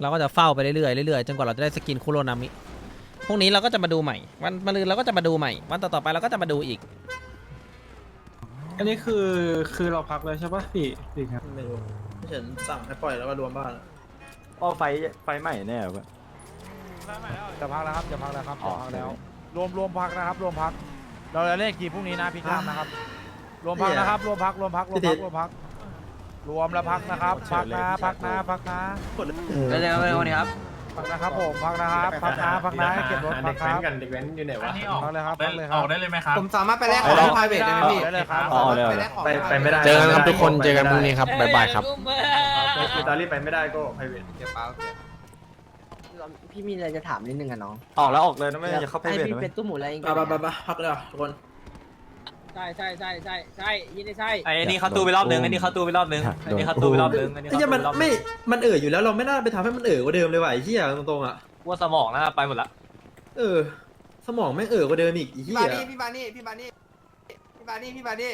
เราก็จะเฝ้าไปเรื่อยๆเรื่อยๆจนกว่าเราจะได้สกินคุโรนามิพรุ่งนี้เราก็จะมาดูใหม่ วันมะรืนเราก็จะมาดูใหม่ วันต่อๆไปเราก็จะมาดูอีก อันนี้คือคือเราพักเลยใช่ปะพี่พี่ครับไม่รู้เห็นสั่งให้ปล่อยแล้วก็รวมบ้านอะอ๋อไฟไฟใหม่แน่เว้ยจะพักแล้วครับจะพักแล้วครับอ๋จะอพักแล้ว รวมรวมพักนะครับ รวมพัก เราจะเล่นกี่พรุ่งนี้นะพี่ข้ามนะครับ รวมพักนะครับ รวมพักรวมพักรวมพักรวมพัก รวมแล้วพักนะครับ พักนะ พักนะ พักนะได้เลยครับวันนี้ครับ พักนะครับผม พักนะครับ พักนะ พักนะให้เก็บรถพักครับเด็กแว้นอยู่ไหนวะ พักเลยครับ พักเลยครับได้เลยไหมครับ ผมสามารถไปแลกของที่พายเวทได้ไหมพี่ได้เลยครับ อ๋อเลยไปแลกของที่ไปไม่ได้ private เจอกันครับทุกคนเจอกันพรุ่งนี้ครับบ๊ายบายครับ คือตอนรีบไปไม่ได้ก็ไพรเวทเก็บเปล่าพี่มีอะไรจะถามนิดนึงอะน้องออกแล้วออกเลยนะไม่อย่าเข้าไปให้เวทพี่นะเป็เว้ยนตู้หมูอะไรเองไปไปไปไปพักเลยอะทุกคน ใช่ใช่ใช่ใช่ใช่ยินดีใช่ไอ้นี่เขาตู้ไปรอบนึงไอ้นี่เขาตู้ไปรอบนึงไอ้นี่เขาตู้ไปรอบนึงไอ้นี่ไอ้เขาเหี้ยมันตู้ไปรอบนึงไม่มันเอ่ยอยู่แล้วเราไม่น่าไปทำให้มันเอ่ยกว่าเดิมเลยว่ะไอ้เหี้ยตรงๆอะ ว่าสมองนะไปหมดละเออ สมองไม่งเอ่ยกว่าเดิมอีกไอ้พี่เหี้บายนี่พี่บานี่พี่บานี่พี่บานี่พี่บานี่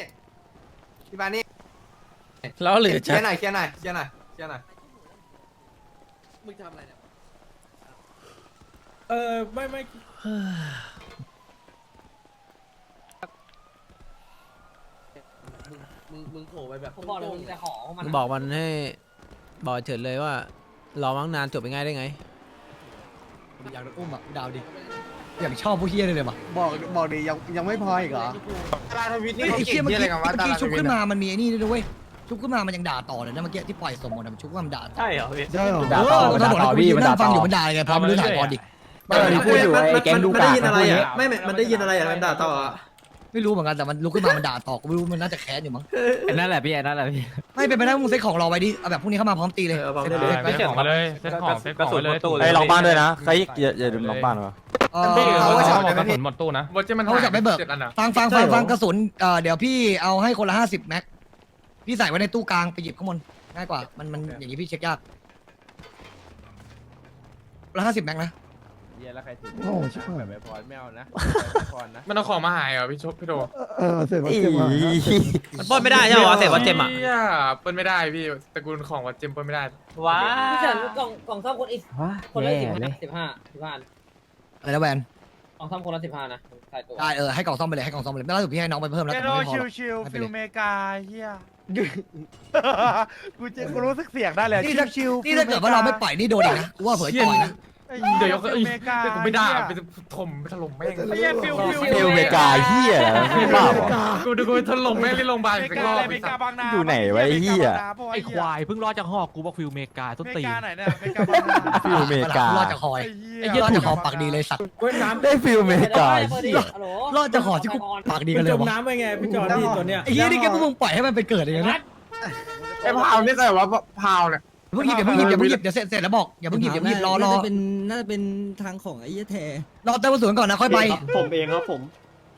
พี่บานี่แล้วเหลือเคลีจะยร์หน่อยเคลียร์หน่อยเคลียร์หน่อยเคลียร์หน่อยมึงทำอะไรเนี่ยเออไม่ไม่ มึงมึงโผล่ไปแบบผมบอกเลยมึงจะห่อของมันมึงบอกมันให้บอกเฉินเลยว่ารอมั้งนานจบไปง่ายได้ไง อยากโดนอุ้มอะดาวดิอย่างชอบผู้เฮียเลยเลยว่ะบอกบอกดิยังยังไม่พออีกเหรอเฮ้ยไอ้เฮียเมื่อกี้เมื่อกี้ชุบขึ้นมามันมีไอ้นี่ด้วยเวยชุบขึ้นมามันยังด่าต่อเลยนะเมื่อกี้ที่ปล่อยสมหมดอะมันชุบขึ้นมามันด่าต่อใช่เหรอพี่ ใช่หรอ ด่าต่อด่าต่อพี่มันด่าต่ออยู่มันด่าไงพอมันรู้ถ่ายก่อนดิไม่มันพูดอยู่ไอ้แก๊งดูมันได้ยินอะไรอะไม่ไม่มันได้ยินอะไรอะมันด่าต่ออะ ไม่รู้เหมือนกันแต่มันลุกขึ้นมามันด่าต่อกูไม่รู้มันน่าจะแค้นอยู่มั้งนั่นแหละพี่นั่นแหละพี่ไม่เป็นไปได้มึงเซ็ตของรอไว้ดิเอาแบบพรุ่งนี้เข้ามาพร้อมตีเลยเออเอาพร้อมซ็ตได้เลยซ็ตเซ็ตของมาเลยเซ็ตของเซ็ตของเลยตู้เลยไอ้ยล็อกบ้านด้วยนะใครอย่าอย่าลืมล็อกบ้านวะเออเขาก็จับได้ไหมพี่หมดตู้นะว่าจะมันเขาจับไม่เบิกฟังฟังฟังฟังกระสุนเอ่อเดี๋ยวพี่เอาให้คนละห้าสิบแม็กพี่ใส่ไว้ในตู้กลางไปหยิบข้างบนง่ายกว่ามันมันอย่างนี้พี่เช็คยากคนละห้าสิบแม็กนะ โอ้ชิบหาย แบบพรไม่เอานะมันเอาของมาหายเหรอพี่ชกพี่โดอีมันปล้นไม่ได้ใช่ไหมวะเสร็จวัดเจมอะเหี้ยเปิ้ลไม่ได้พี่ตระกูลของวัดเจมเปิ้ลไม่ได้ ว้าพี่เฉินกล่องกล่องซ่อมคนอีกคนละสิบห้าสิบห้าสิบห้าอะไรนะแวนกล่องซ่อมคนละสิบห้านะใส่ตัวได้เออให้กล่องซ่อมไปเลยให้กล่องซ่อมไปเลยไม่ล่าสุดพี่ให้น้องไปเพิ่มแล้วเจแต่โรไม่พอชิหรวอก ชิวให้ไปฟิเลลยเมกาเฮียกูเจกูรู้สึกเสียงได้เลยนี่ชิถ้าวชิวนี่ถ้าเกิดว่าเราไม่ปล่อยนี่โดนอีกนะกูว่าเผยต่อยนะ เดี๋ยวยกฟิลเมกาผมไม่ได้ไปถมไปถล่มแม่งเฮียฟิลฟิลฟิลเมกาเฮียไม่บ้าเหรอ กูดูกูถล่มแม่งที่โรงพยาบาลเมอีกสักการอบอะไรเมกาบางนาอยู่ไหนวะไอ้เหี้ย ไอ้ควายเพิ่งรอดจากหอกกูบอกฟิลเมกาต้นเมตีนกาไหนเนี่ยเมกาบางนาฟิลเมการอดจากคอยไอ้เหี้ไอ้เหี้ยรอดจากคอปากดีเลยสัตว์ได้ฟิลเมกาเปิดดิเหี้ยฮัลโหลรอดจากคอที่กูปากดีกันเลยวะน้ำไปไงพี่จอนพี่ตัวเนี้ยไอ้เหี้ยนี่แกพวกมึงปล่อยให้มันไปเกิดอย่างนี้นะไอ้พาวนี่ก็แบบว่าพาวเนี่ย เพิ่งหยิบอย่าเพิ่งหยิบอย่าเพิ่งหยิบเดี๋ยวเสร็จเสร็จแล้วบอกอย่าเพิ่งหยิบอย่าเพิ่งหยิบรอรอเป็นน่าจะเป็นทางของไอ้ยแทรอเติมกระสุนก่อนนะค่อยไปผมเองครับผม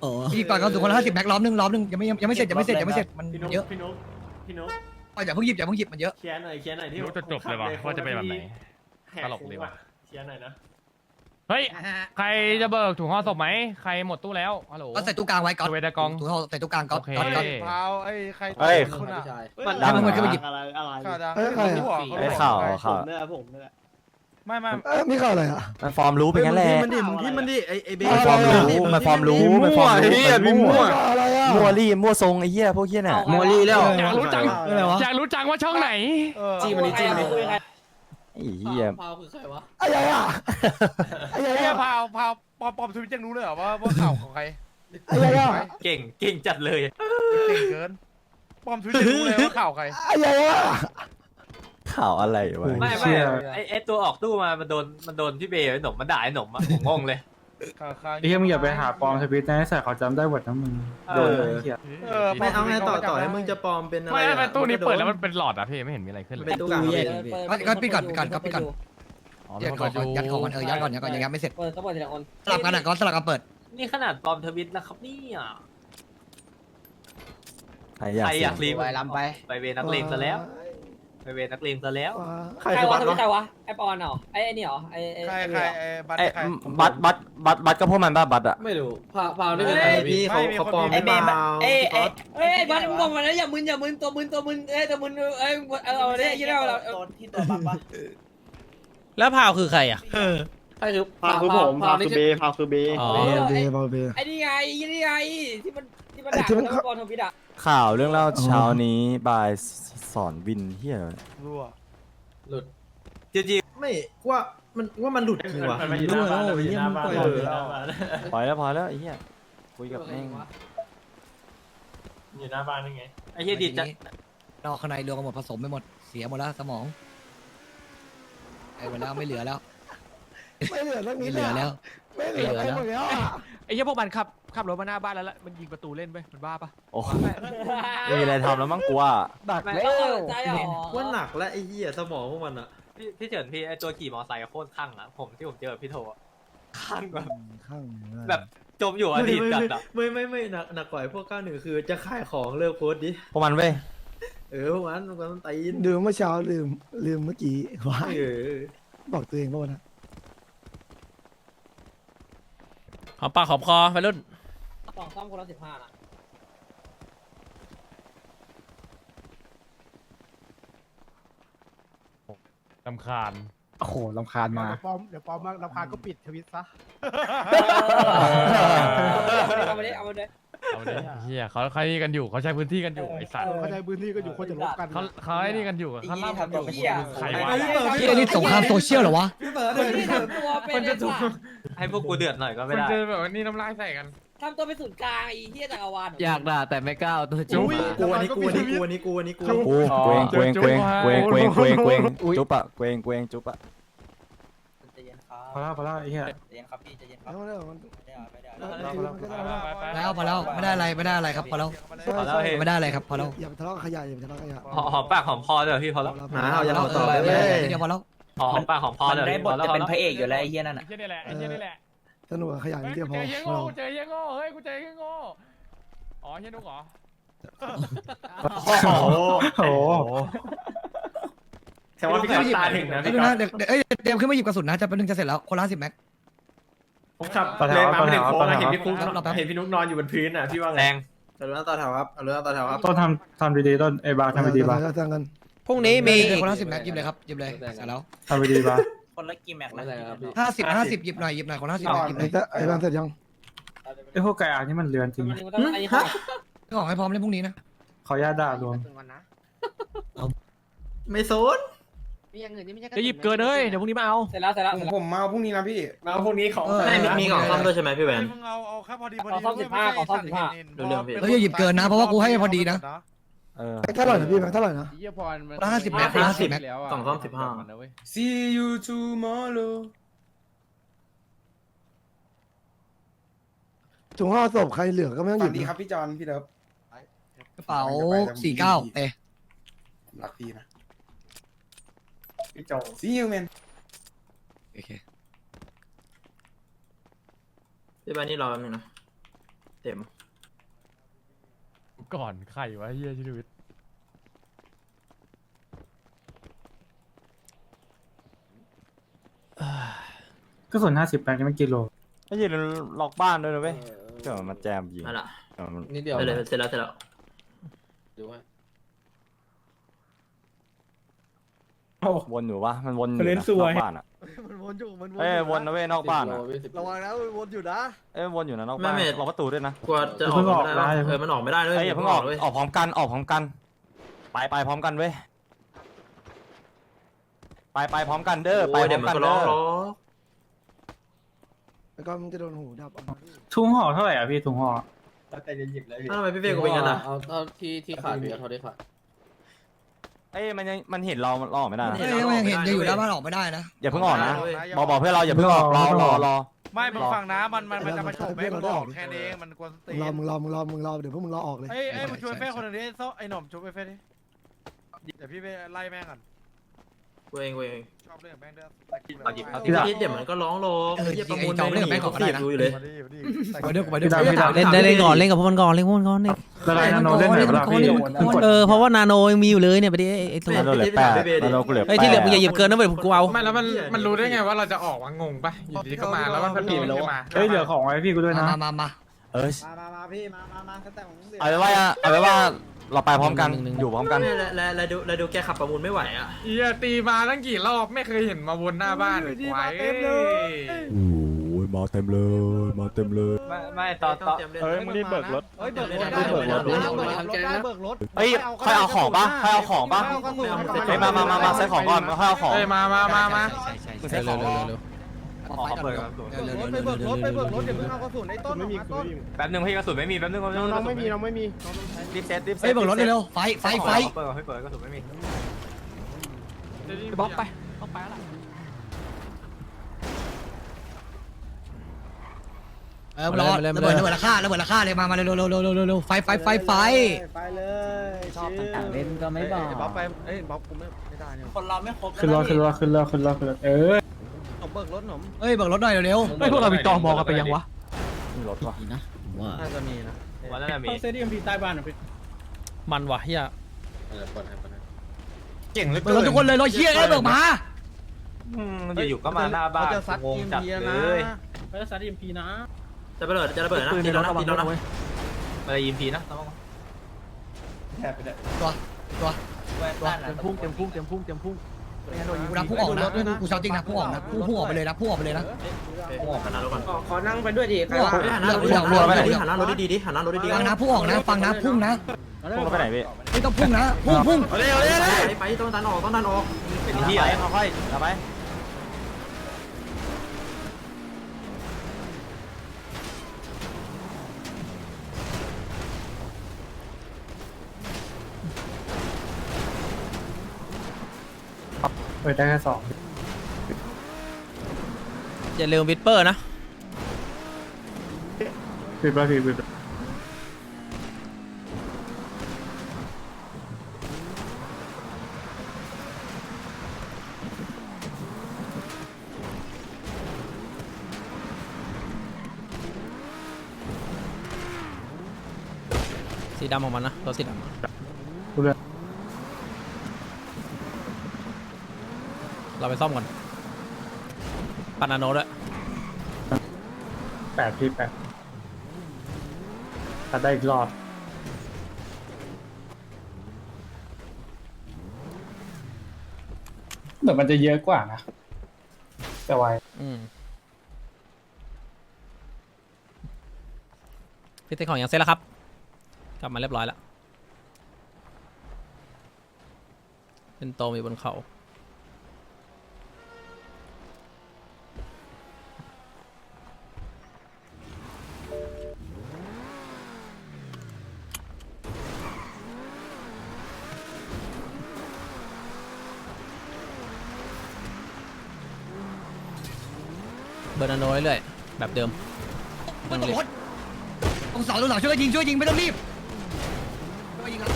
อ๋อพี่ก่อนกระสุนคนละห้าสิบแม็กล้อมหนึงล้อมหนึงยังไม่ยังไม่เสร็จยังไม่เสร็จยังไม่เสร็จมันพี่นุ๊กเยอะพี่นุ๊กพี่นุ๊กเอาอย่าเพิ่งหยิบอย่าเพิ่งหยิบมันเยอะเคลียร์หน่อยเคลียร์หน่อยที่รู้จะจบเลยวะว่าจะเป็นแบบไหนแหกตลกดีว่ะเคลียร์หน่อยนะ เฮ้ยใครจะเบิกถุงห่อศพไหม ใครหมดตู้แล้วฮัลโหล ก็ใส่ตู้กลางไว้ก่อนตัวเวดากอง ถุงห่อใส่ตู้กลางก่อนโอเค ก่อนก่อนพาวไอ้ใครเฮ้ย คุณอะมันให้มันขึ้นไปหยิบ อะไรอะไรข่าวดังเอ้ยใครอะเขาบอกไอ้ข่าวเขาบอกข่าวผมเนี่ยผมเนี่ย ไม่ไม่มีข่าวอะไรอะ มันฟอร์มรู้เป็นงั้นแหละมันดิมึงที่มันดิไอไอเบ มันฟอร์มรู้มันฟอร์มรู้มันฟอร์มรู้มันมั่วมั่วรี่มั่วทรงไอ้เหี้ยพวกเหี้ยน่ะ โมลี่แล้ว อยากรู้จัง อะไรวะ อยากรู้จังว่าช่องไหน เออ จี้มันดิจี้มันดิ ไอ้เหี้ยพาวคือใครวะอะไรอะไอ้เหี้ยพาวพาวปอมปอมทวิตยังรู้เลยเหรอว่าว่าข่าวของใครอะไรอะเก่งเก่งจัดเลย เก่งเกินปอมทวิตยังรู้เลยว่าข่าวใครอะไรอะข่าวอะไรวะไม่ไม่ไอ้ไอ้ตัวออกตู้มามันโดนมันโดนพี่เบย์ไอ้หนมมันด่าไอ้หนมอะผมงงเลยข่าวข่าว ไอ้เหี้ยมึงอย่าไปหาปลอมทวิตนะไอ้สัตว์เขาจำได้หมดทั้งมึงเอโดนอเลยไอ้เหี้ยเออไม่เอาไงต่อปต่อมให้มึงจะปลอมเป็นอะไรไม่อะไม่ตู้นี้ก็โเปิดแล้วมันเป็นหลอดอะพี่ไม่เห็นมีอะไรขึ้นเลมันยเป็นตู้กลางตู้แยกครับพี่ก็ปิดก่อนปิดก่อนครับปิดก่อนอ๋อยัดของก่อนยัดของก่อนเออยัดก่อนยัดก่อนยังยัดไม่เสร็จเปิดก็เปิดทีละคนสลับกันอะก็สลับกันเปิด นี่ขนาดปลอมทวิตนะครับเนี่ยใครอยากใครเสีอยยากรีบไปลำไปไปเวรนักเลงซะแล้วไป เวรนักเลงซะแล้ว ใครใครคือวะบัตทรวิตใครวะวะไอปอนเหรอไอไอนี่เหรอไอไอใครไอใครเหรอ ไอ้บัตรไอ้ใครบัตบัตบัตบัตก็พวกมันป่ะบัตอะไม่รู้พาวพาวนี่เป็นไอพี่เขาไม่มีเขาปลอมคนไอหรือเบเปย์ล่าเอ้ยพี่เอ้ก๊ยอตเอ้ยบ้านมึงบอกมาแล้วอย่ามึนอย่ามึนตัวมึนตัวมึนเอ้ยตัวมึนเอ้ยเอาเอาเนี่ยยี่ห้อเราที่ตัวบัตรปะแล้วพาวคือใครอะใครคือพาคือผมพาคือเบพาคือเบอ๋อเบเบเบไอ้นี่ไงไอ้นี่ไงที่มันที่มันด่าแล้วบอลทวิตอะข่าวเรื่องเล่าเช้านี้บาย สอนวินเฮียอะไรวะรั่วจริงไม่ว่ามันว่ามันหลุดจริงวะมันอยู่หน้าบ้านมันอยู่หน้าบ้านเอออยู่หน้าบ้านปล่อยแล้วพอแล้วไอ้เหี้ยคุยกับแม่งอยู่หน้าบ้านนี่ไงๆไอ้เหี้ยดีจัดนอกข้างในรวมกันหมดผสมไปหมดเสียหมดแล้วสมองไอ้หมดแล้วไม่เหลือแล้ว ไม่เหลือเรื่องไม่นี้เหลือแล้ว ไม่เหลือแล้ว ไอ้เหี้ยพวกมันขับ ขับรถมาหน้าบ้านแล้วละมันยิงประตูเล่นไปมันบ้าปะโอ้ไม่มีอะไรทำแล้วมั้งกูว่าไม่ต้องใจหรอว่าหนักและไอ้เหี้ยสมองพวกมันอะพี่พี่เฉินพี่ไอ้ตัวขี่มอไซค์โคตรข้างอะผมที่ผมเจอพี่โทอะข้างแบบแบบจมอยู่อดีตจัดอะไม่ไม่ไม่หนักหนักกว่าไอ้พวกก้าหนึ่งคือจะขายของเลิกโพสต์ดิพวกมันเว้ยเออพวกมันพวกมันตีนลืมเมื่อเช้าลืมลืมเมื่อกี้ว่าเออบอกตัวเองว่าวันนะหอมปากหอมคอไปรุ่น สองซ่อมคนละสิบห้านะลำคาญโอ้โหลำคาญมา เดี๋ยวปอมเดี๋ยวปอมมาลำคาญก็ปิดทวิตซะเอาไปเลยเอาไปเลย เอาเลยเฮียเขาเขานี่กันอยู่เขาใช้พื้นที่กันอยู่ไอ้สัตว์เขาใช้พื้นที่กันอยู่คนจะลบกันเขาเขาไอ้นี่กันอยู่เขาล่ากันอยู่ใครวะที่อันนี้สงครามโซเชียลเหรอวะ พี่เบิร์ดคนที่ทำตัวเป็นไอ้สัตว์ ให้พวกกูเดือดหน่อยก็ไม่มันได้จะแบบว่านี่น้ำลายใส่กัน ทำตัวเป็นศูนย์กลางไอ้เหี้ยจักรวาลอยากด่าแต่ไม่กล้าเอาตัวจริงมากูอันนี้กูอันนี้กูอันนี้กูอันนี้กูกูเกวงเกวงเกวงเกวงเกวงเกวงเกวงจุ๊บอะเกวงเกวงจุ๊บอะใจเย็นครับพอแล้วพอแล้วไอ้เหี้ย ใจเย็นครับพี่ใจเย็นครับเอาเรื่องมันไม่ได้ไม่ได้แล้วพอแล้วไม่ได้อะไรไม่ได้อะไรครับพอแล้วพอแล้วเฮ้ยไม่ได้อะไรครับพอแล้วอย่าไปทะเลาะกับขยะอย่าไปทะเลาะกับขยะหอมหอมปากหอมคอเดี๋ยวพี่พอแล้วหาเอาอย่าเอาต่อเอเลอยเดี๋ยวพอแล้วหอมปากหอมคอเดี๋ยวพี่พอแล้วพอแล้วไอ้เหี้ยนั่นน่ะ ไอ้เหี้ยนี่แหละไอ้เหี้ยนี่แหละ สนุกกับขยะเฮ้ยนิดเดียวกูพเจออเฮียพอโง่แล้วกูเจอเฮียโง่เฮ้ยกูเจอเฮียโง่อ๋อเฮียนุกเหรอโอ้โหแต่ว่าพี่ตาถึงนะเดี๋พี่ยวก๊อนะฟเดี๋ยวเดี๋ยวเอ้ยเตรียมขึ้นมาหยิบกระสุนนะจะเป็นหนึ่งจะเสร็จแล้วคนละสิบแม็ก ผมขับเลยมาไม่ถึงโค้งอะเห็นพี่ฟุ๊กรอแป๊บเห็นพี่นุ๊กนอนอยู่บนพื้นอะพี่ว่าไง แรงเอาเรื่องต่อแถวครับเอาเรื่องต่อแถวครับ ต้นทำทำดีๆต้นไอ้บาทำดีๆบาจ้างกันพรุ่งนี้มีเดี๋อียวกคนละสิบแม็กหยิบเลยครับหยิบเลยเสร็จแล้วทำดีๆบา คนละกี่แม็กนะห้าสิบห้าสิบหยิบหน่อยหยิบหน่อยคนละสิบแม็กหยิบเลไอ้ยตะไอ้บางเสร็จยังไอ้พวกไก่อ่านนี่มันเลือนจริงไอ้ห้าของให้พร้อมเล่นพรุ่งนี้นะขออนุญาตด่ารวมไม่โซนจะหยิบเกินเลยเดี๋ยวพรุ่งนี้มาเอา เสร็จแล้วเสร็จแล้วเสร็จแล้วผมมาพรุ่งนี้นะพี่มาพวกนี้ของไม่มีมีกล่องซ่อมด้วยใช่ไหมพี่แหวน มึงเอาเอาแค่พอดีพอขดีอซ่อมสิบห้าขอซ่อมสิบห้าเรื่องพี่แล้วอย่าหยิบเกินนะเพราะว่ากูให้พอดีนะ เออเท่าไหร่นะพี่แบงค์เท่าไหร่นะ เยี่ยพรมันคนละ50แม็กคนละ50แม็กแล้วะกล่องซ่อมสิบห้า See you tomorrow ถุงห่อศพใครเหลือก็ไม่ต้องหฝัยินบดีครับพี่จอนพี่เลิฟกระเป๋าสี่เก้าเตะผมรักพี่นะพี่โจ See you man โอเค พี่บ้านนี่รอแป๊บนึงนะ เต็ม ก่อนไข่วะเฮียชีวิตก็ส่วนห้าสิบแปดนี่มันกิโลไม่ยืนล็อกบ้านด้วยนะเว้ยเดี๋ยวมันแจมยิงนั่นแหละเดี๋ยวมันนิดเดียวไปเลยเสร็จแล้วเสร็จแล้วดูให้วนอยู่วะมันวนอยู่เล่นนะสนวอยกบ้านอะมัน วนอยู่มันเอ้ยวนนะเว้ยนอกบ้านอะระวังนะวนอยู่นะเอ้ยวนอยู่นะนอกบ้านล็อกประตูด้วยนะกลัวจะออกไม่ได้เออมันออกไม่ได้ด้วยเอ้ยอย่าเพิ่งออกเลยออกพร้อมกันออกพร้อมกัน ไปไปพร้อมกันเว้ยไปไปพร้อมกันเด้อไปโอ้ยพร้เดี๋อยวมมันกันก็ร้เด้องอร้อง แล้วก็มันจะโดนหูดับถุงห่อเท่าไหร่อะพี่ถุงห่อ แล้วแต่จะหยิบเลยพี่ อ้าวทำไมพี่เฟ่กูเป็นงั้นอะ เอาเท่าที่ที่ขาดเหลือเท่าที่ขาด เอ้ยมันยังมันเห็นเราเราออกไม่ได้นะเอ้ยยังเห็นจะอยู่หน้าบ้านออกไม่ได้นะอย่าเพิ่งออกนะบอกบอกเพื่อนเราอย่าเพิ่งออกรอรอรอ ไม่มึงฟังนะมันมันมันจะมาฉกแม่งบอกแค่นี้เองมันกวนสติรอมึงรอมึงรอมึงรอเดี๋ยวพวกมึงรอออกเลย เอ้ยเอ้ยมึงชวนเฟ้คนหนึ่งดิโซไอ้หนุ่มชวนไปเฟ้ดิเดี๋ยวพี่ไปไล่แม่งก่อน กูเองกูเองชอบเรื่องแม่งด้วยเอาหยิบเอาพี่พีทเดี๋ยวมันก็ร้องร้องเฮียประมูลในหนีเขาสีบดูอยู่เลย มาดิมาดิไปด้วยไปด้วยพี่ดำพี่ดำเล่นได้เล่นก่อนเล่นกับพวกมันก่อนเล่นกับพวกมันก่อนนี่ละลายนาโนเล่นไหนเวลาพี่เออเพราะว่านาโนยังมีอยู่เลยเนี่ยไปดิไอ้ไอ้ตัวนาโนเหลือแปดนาโนกูเหลือแปไอ้ดที่เหลือมึงอย่าหยิบเกินนะเว้ยกูเอาไม่แล้วมันมันรู้ได้ไงว่าเราจะออกวะงงปะอยู่ดีก็มาแล้วมันผีมันก็มาเฮ้ยเหลือของไว้พี่กูด้วยนะมามามาเออมามามาพี่มามามาตั้งแต่ผมเอาไว้ว่าเอาไว้ว่า เราไปพร้อมกันหนึ่งหนึ่ง อยู่พร้อมกัน แล้วแล้วแล้วดูแล้วดูแกขับประมูลไม่ไหวอะ เฮียตีมาตั้งกี่รอบไม่เคยเห็นมาวนหน้าบ้านไว้โอ้ยมาเต็มเลย มาเต็มเลยไม่ไม่ตอนตอนเฮ้ยมึงนี่เบิกรถ เฮ้ยเบิกรถได้เบิกรถดิเบิกรถได้เบิกรถเฮ้ยใครเอาของปะใครเอาของปะ เฮ้ยมามามามาใส่ของก่อนมาค่อยเอาของเฮ้ยมามามามาเร็วเร็วเร็วเร็ว ขอเปิดกระสุนไปเบิกรถไปเบิกรถอย่าเพิ่งเอากระสุนไอ้ต้นไม่มีต้นแป๊บนึงพี่กระสุนไม่มีแป๊บนึงน้องไม่มีน้องไม่มีรีบเซตรีบเซตเฮ้ยเบิกรถเร็วๆไฟไฟไฟเปิดให้เปิดกระสุนไม่มีบ๊อบไปเออรอระเบิดระเบิดราคาระเบิดราคาเลยมามาเร็วเร็วเร็วเร็วเร็วเร็วไฟไฟไฟไฟไปเลยชอบต่างเล่นก็ไม่บอกบ๊อบไปเอ้ยบ๊อบกูไม่ไม่ได้เนี่ยคนเราไม่ครบขึ้นรถขึ้นรถขึ้นรถขึ้นรถขึ้นรถเออ ผมเบิกรถหนมเฮ้ยเบิกรถหน่อยเร็วไม่พวกเรามีตอมอกันไปยังวะรถว่ะน่าจะมีนะวันนั้นมี เซดีเอ็มพีใต้บ้านอะพี่มันว่ะเฮียเก่งเลยเบิกรถทุกคนเลยรถเชี่ยเอ้ยเบิกมาอยู่ๆก็มาหน้าบ้านเขาจะซัดงงเอ็มจัดพีเลนะยไปรักษาดีเอ็มพีนะจะระเบิดจะระเบิดนะปืนตีในรแล้วถนะระวัตีงแล้วด้นะวยอะไรยิมพีนะต้องตัวตัวเต็มพุ่งเต็มพุ่งเต็มพุ่งเต็มพุ่ง กูรับพุ่งออกนะกูกูชอบจริงนะพุ่งออกนะพุ่งพุ่งออกไปเลยนะพุ่งออกไปเลยนะพุ่งออกกันนะแล้วก่อนขอนั่งไปด้วยดิพุ่งออกเฮ้ยหันหน้ารถดิหันหน้ารถดีๆดิหันหน้ารถดีๆฟังนะพุ่งออกนะฟังนะพุ่งนะพุ่งเข้าไปไหนพี่ไม่ต้องพุ่งนะพุ่งพุ่งเร็วเร็วไปไปต้องดันออกต้องดันออกเป็นที่ที่ไหอะนค่อยเอาไป ปิดได้แค่สองอย่าลืมวิดเปอร์นะ ปิดแล้วพี่ปิดสีดำของมันนะตัวสีดำ รู้เรื่อง เราไปซ่อมก่อนปานาโนด้วยแปดพี่แปดตัดได้อีกรอบเดี๋ยวมันจะเยอะกว่านะ แต่ไวอืมพี่เต้ของยังเสร็จแล้วครับ กลับมาเรียบร้อยแล้วเป็นโตมอยู่บนเขา เบอร์นาโนเรื่อยๆแบบเดิมไม่ต้องรถตรงเสาตรงเสาช่วยยิงช่วยยิงไม่ต้องรีบช่วยยิงครับ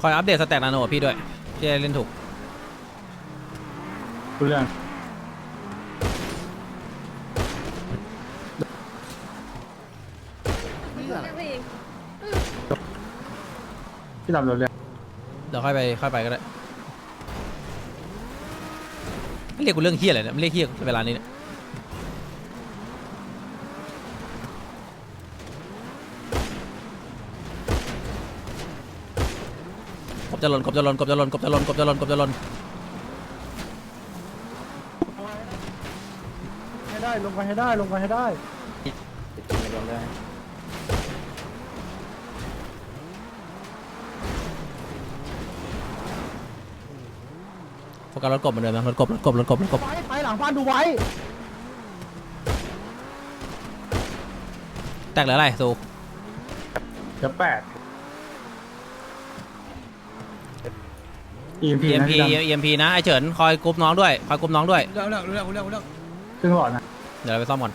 คอยอัปเดตสแต็กนาโนกับพี่ด้วยพี่จะได้เล่นถูก รู้เรื่องพี่ดำรู้เรื่องเดี๋ยวค่อยไปค่อยไปก็ได้ไม่เรียกกูเรื่องเฮียอะไรเนี่ยไม่เรียกเฮียกูเวลานี้เนี่ยกบจะหล่นกบจะหล่นกบจะหล่นกบจะหล่นกบจะหล่นกบจะหล่น ให้ได้ลงไปให้ได้ลงไปให้ได้โฟกัสรถกบเหมือนเดิมนะรถกบรถกบรถกบรถกบ ไปไปหลังบ้านดูไว้แตกเหลืออะไรสูเดี๋ยวแปด EMP นะ EMP พี่ดำ EMP นะไอเฉินคอยกรุ๊ปน้องด้วยคอยกรุ๊ปน้องด้วยเรื่องเรื่องเรื่องเรื่องเรื่องครึ่งหลอดนะ เดี๋ยวเราไปซ่อมก่อน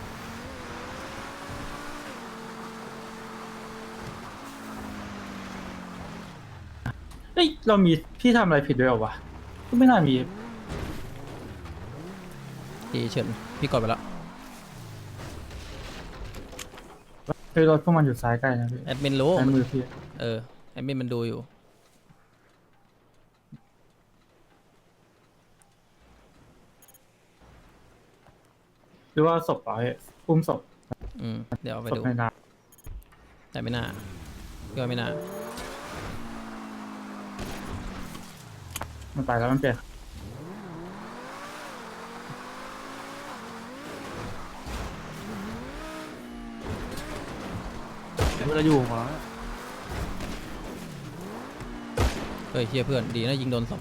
เฮ้ยเรามีพี่ทำอะไรผิดด้วยเหรอวะก็ไม่น่ามีพี่เฉินพี่กดไปแล้วเฮ้ยรถพวกมันอยู่ซ้ายใกล้นะพี่แอดมินรู้ซ้ายมือพี่เออแอดมินมันดูอยู่ หรือว่าศพเหรอพี่อุ้มศพอืมเดี๋ยวเอาไปศพดูในน้แต่ไม่น่าก็ไม่น่าำมันตายแล้วมันเปลี่ยนเราอยู่หัวเฮ้ยเฮียเพื่อนดีนะยิงโดนศพ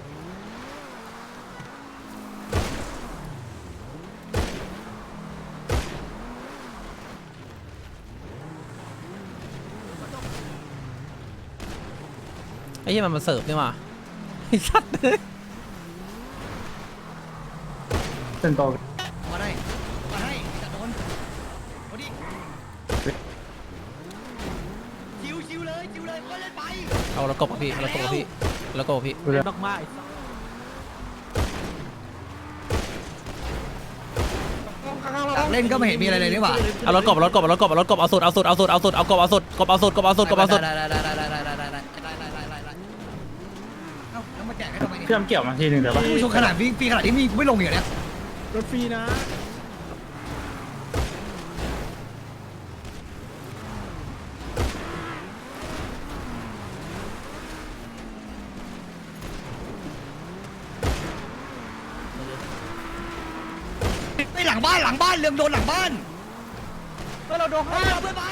เห้ยมันมาเสิร์ฟนี่มาไอ้สัตว์เส้นตรงมาได้มาได้จะโดนมาดิชิวชิวเลยชิวเลยก็เล่นไปเอาแล้วกบกัพี่เอาแล้วกบกัพี่เอาแล้วกบกัพี่เล่นมากมาเล่นก็ไม่เห็นมีอะไรเลยนี่หว่าเอารถกบเอารถกบเอารถกบเอารถกบเอาสุดเอาสุดเอาสุดเอาสุดเอากบเอาสุดกบเอาสุดกบเอาสุดกบเอาสุดบเอาสุด พี่ทำเกี่ยวมาทีหนึ่งเดี๋ยวปะผู้ชมขนาดฟรีฟรีขนาดนี้มีกูไม่ลงอย่างเนี้ยรถฟรีนะไปหลังบ้านหลังบ้านเรื่องโดนหลังบ้านเพื่อนเราโดนข้าเพื่อนไป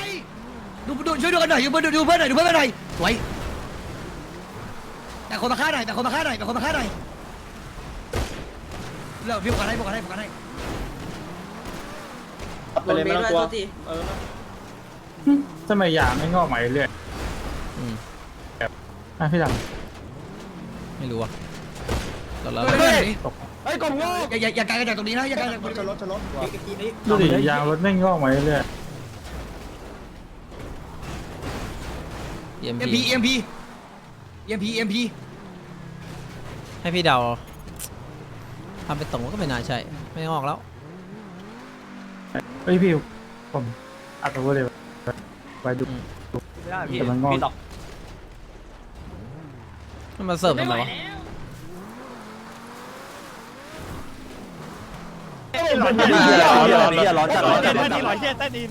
ดูดูช่วยดูกันหน่อยดูเพื่อนดูเพื่อนหน่อยดูเพื่อนหน่อยสวย แต่คนมาฆ่าหน่อยแต่คนมาฆ่าหน่อยแต่คนมาฆ่าหน่อยเลิกพี่โฟกัสให้โฟกัสให้โฟกัสให้ไปเลยไม่ต้องกลัวทำไมยางไม่งอกมาเรื่อยอืมๆอะพี่ดไม่รู้อะเราเราเฮ้ยำตกเฮ้ยกบโง่อย่าอย่าอย่าไกลกันจากตรงนี้นะอย่าไกลจากตรงนี้ดูดิยางรถไม่งอกมาเรื่อยเอ็มเอ็มพีพีเอ็มพี เอ็มพีเอ็มพีให้พี่เดาทำไปตรงก็ไม่น่าใช่ ไม่ออกแล้วๆเฮ้ยพี่ผมอัดตัวเลยไปดู ไม่ได้พี่แต่มันงอก พี่หรอกมันมาเสิร์ฟทำไมวะร้อนจัดร้อนจัดร้อนจัดร้อนจัดหล่อเหี้ยใต้ดิน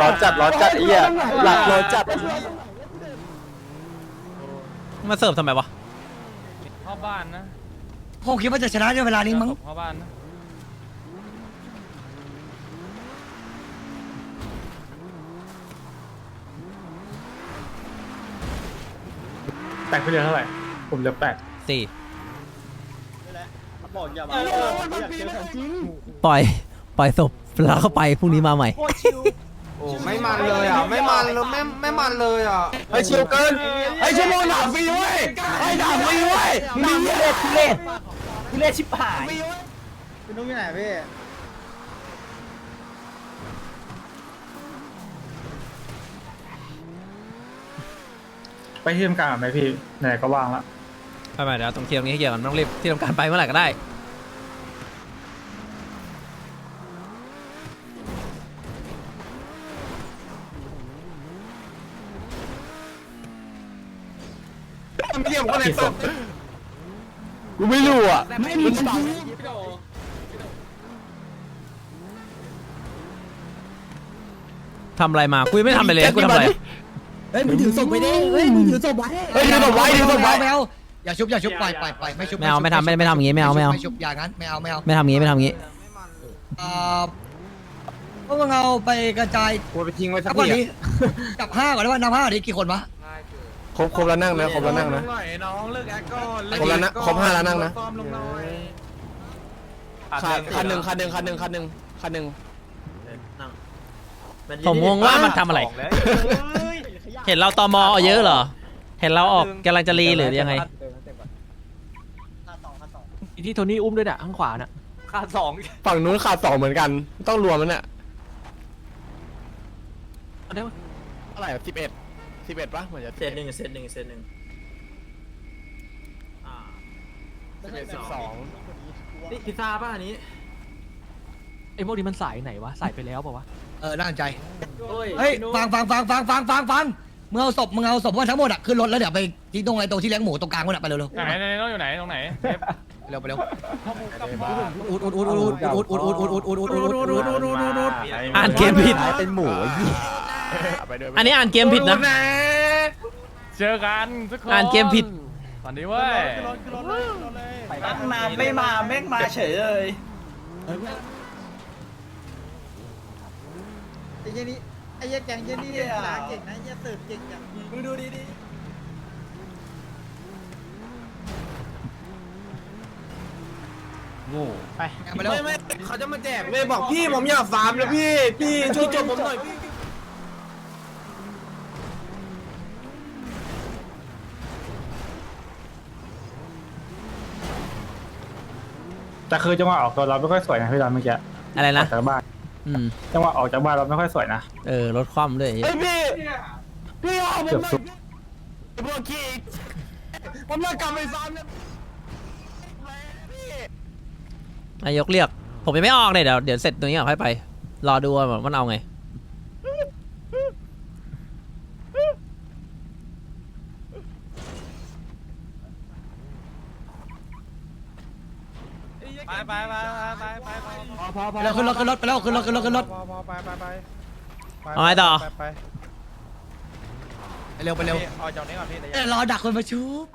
ร้อนจัดร้อนจัดไอ้เหี้ยหลักร้อนจัด มันมาเสิร์ฟทำไมวะเข้าบ้านนะผมคิดว่าจะชนะในเวลานี้มั้งเข้าบ้านนะแตกไปเรือเท่าไหร่ ผมเหลือแปดสี่บอกอย่ามาอยากเจอของจริงปล่อย ปล่อยศพแล้วเข้าไปพรุ่งนี้มาใหม่ โอ้ไม่มันเลยอะไม่มันเลยไม่ไม่มันเลยอะไอ้ชิวเกินไอ้ชั่วโมงหนาฟรีเว้ยไอ้ด่าฟรีเว้ยมีเล็ดเล็ดทุเรศชิบหายพี่นุ้งอยู่ไหนพี่ไปที่ทำการไหมพี่ไหนๆก็ว่างละไปไปเดี๋ยวตรงเคลียร์ตรงนี้ให้เคลียร์ก่อนไม่ต้องรีบที่ทำการไปเมื่อไหร่ก็ได้ ไม่เกี่ยวกับอะไรตกกูไม่รู้อะไม่รู้ทำอะไรมากูยังไม่ทำอะไรเลยกูทำอะไร เฮ้ยมึงถือศพไปดิเฮ้ยมึงถือศพไว้เฮ้ยดูตัวไว้ดูตัวไว้ไม่เอาอย่าชุบอย่าชุบปล่อยปล่อยปล่อยไม่ชุบไม่เอาไม่ทำไม่ไม่ทำอย่างงี้ไม่เอาไม่เอาไม่ชุบอย่างนั้นไม่เอาไม่เอาไม่ทำงี้ไม่ทำงี้ เอ่อพวกมึงเอาไปกระจายกูไปทิ้งไว้สันักบก่อนทีนี้จับห้าก่อนได้ป่ะนับห้าดิกี่คนวะ ครบครบแล้วนั่งนะครบแล้วนั่งนะหน่อยน้องเลิกแอคก่อนครบแล้วนะครบห้าแล้วนั่งนะ ฟอร์มลงหน่อยขาดคันหนึ่งคันหนึ่งคันหนึ่งคันหนึ่งคันหนึ่งผมงงว่ามันทำอะไรสงแล้วเฮ้ยเห็นเราตอมอเยอะเหรอ เห็นเราออกกำลังจะรีหรือยังไงที่โทนี่อุ้มด้วยน่ะข้างขวาน่ะขาดสองฝั่งนู้นขาดสองเหมือนกัน ต้องรวมมันเนี่ยเอาได้ปะเท่าไหร่สิบเอ็ด สิบเอ็ดปะเหมือนจะเซตหนึ่งเซตหนึ่งเซตหนึ่งสิบเอ็ดสิบสองนี่พิซซ่าป่ะอันนี้ไอ้พวกนี้มันสายไหนวะสายไปแล้วเปล่าวะเออน่าสนใจเฮ้ยฟังฟังฟังฟังฟังฟังฟังมึงเอาศพมึงเอาศพพวกทั้งหมดอะขึ้นรถแล้วเดี๋ยวไปที่ตรงไอ้ตรงที่เลี้ยงหมูตรงกลางมันอะไปเร็วๆไหนไหนต้องอยู่ไหนตรงไหนเเร็วไปเร็วอุดอุดอุดอุดอุดอุดอุดอุดอุดอุดอุดอุดอุดอุดอุดอุดอุดอุดอุดอ่านเกมผิด เป็นหมูไอ้เหี้ยอันนี้อ่านเกมผิดนะ เจอกันทุกคนอ่านเกมผิดสวัสดีเว้ยมานไม่มาแม่งมาเฉยเลยไอ้เหี้ยนี่ไอ้เหี้ยแกงเหี้ยนี่เนี่ยหาเก่งนะไอ้เหี้ยเสิร์ฟเก่งจังมึงดูดีดี ไปเร็วเขาจะมาแจกเลยบอกพี่ผมอยากฟาร์มนะพี่ พี่ช่วยจบผมหน่อยพี่แต่คือจังหวะออกตัวเราไม่ค่อยสวยนะพี่ดอนเมื่อกี้อะไรอนะ อกจากบ้านอืม จังหวะออกจากบ้านเราไม่ค่อยสวยนะ เออ รถคว่ำด้วยไอ้เหี้ยเกือบสุด นายกเรียก ผมยังไม่ออกเลยเดี๋ยวเดี๋ยวเสร็จตรงนี้ก่อนค่อยไป รอดูว่ามันเอาไง ไปไปไปไปไปไปไปเร็วขึ้นรถขึ้นรถไปเร็วขึ้นรถขึ้นรถขึ้นรถพอพอไปไปไปเอาไงต่อ ไปไปไปเร็วไปเร็วออกจากนี้ก่อนพี่แต่เอ้ยรอดักคนมาชุบ